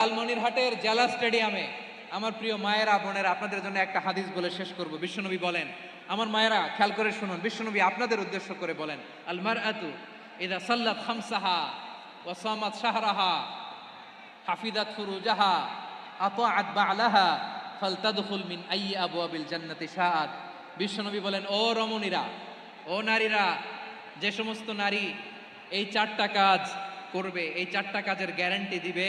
লালমনিরহাটের জেলা স্টেডিয়ামে আমার প্রিয় মায়েরা, বোনেরা, আপনাদের জন্য একটা হাদিস বলে শেষ করব। বিশ্বনবী বলেন, আমার মায়েরা, খেয়াল করে শুনুন, বিশ্বনবী আপনাদের উদ্দেশ্য করে বলেন আলমার আতু ইদা সাল্লাত খামসাহা ওয়াসামাত শাহরাহা হাফিদাত ফুরুজাহা, আতাআত বালাহা, ফালতাদখুল মিন আই আবু আবিল জান্নাতি শাহাদ বিশ্বনবী বলেন, ও রমণীরা, ও নারীরা, যে সমস্ত নারী এই চারটা কাজ করবে, এই চারটা কাজের গ্যারান্টি দিবে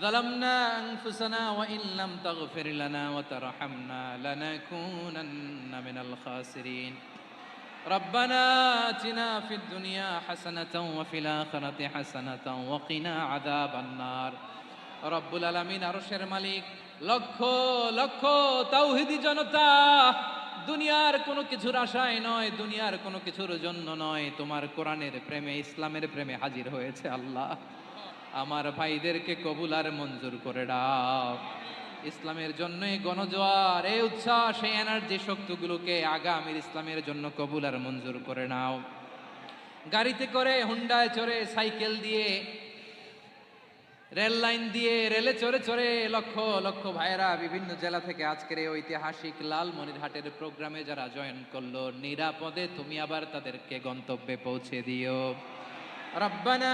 ظلمنا أنفسنا وإن لم تغفر لنا وترحمنا لنكونن من الخاسرين ربنا آتنا في الدنيا حسنة وفي الآخرة حسنة وقنا عذاب النار রব্বুল আলমিন আরশের মালিক লক্ষ লক্ষ তাওহিদি জনতা দুনিয়ার কোনো কিছুর আশায় নয় দুনিয়ার কোনো কিছুর জন্য নয় তোমার কোরআনের প্রেমে ইসলামের প্রেমে হাজির হয়েছে আল্লাহ আমার ভাইদেরকে কবুল আর মঞ্জুর করে দাও। ইসলামের জন্য এই গণজোয়ার, এই উচ্ছ্বাস, এই এনার্জি শক্তিগুলোকে আগামীর ইসলামের জন্য কবুল আর মঞ্জুর করে নাও। গাড়িতে করে হুন্ডায় চড়ে সাইকেল দিয়ে, রেল লাইন দিয়ে, রেলে চড়ে চড়ে লক্ষ লক্ষ ভাইয়েরা বিভিন্ন জেলা থেকে আজকের এই ঐতিহাসিক লালমনিরহাটের প্রোগ্রামে যারা জয়েন করল, নিরাপদে তুমি আবার তাদেরকে গন্তব্যে পৌঁছে দিও। রব্বানা